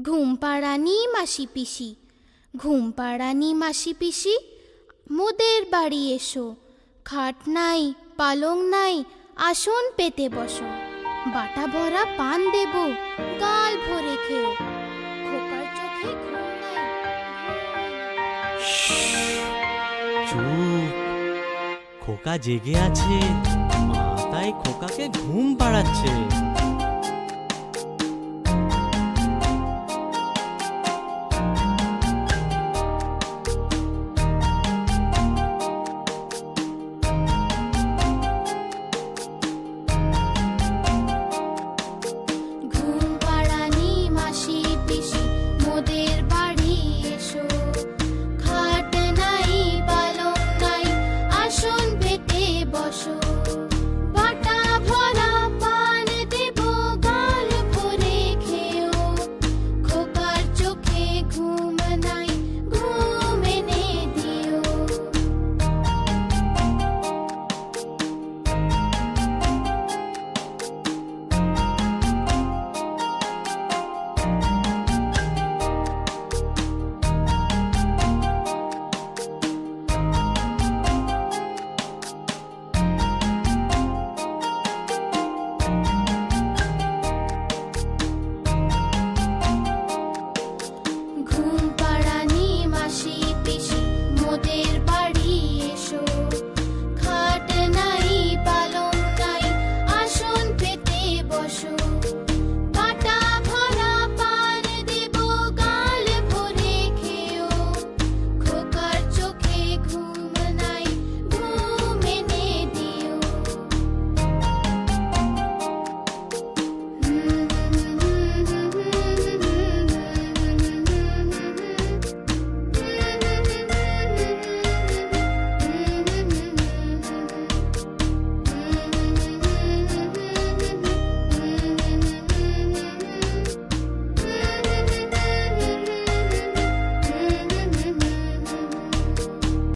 ঘুম পাড়ানি মাসি পিসি ঘুম পাড়ানি মাসি পিসি, মোদের বাড়ি এসো, খাট নাই, পালং নাই, আসন পেতে বসো, বাটা ভরা পান দেব, গাল ভরে খেও খোকার চোখে ঘুম নাই। চুপ। খোকা জেগে আছে, মা তাই খোকাকে ঘুম পাড়াচ্ছে।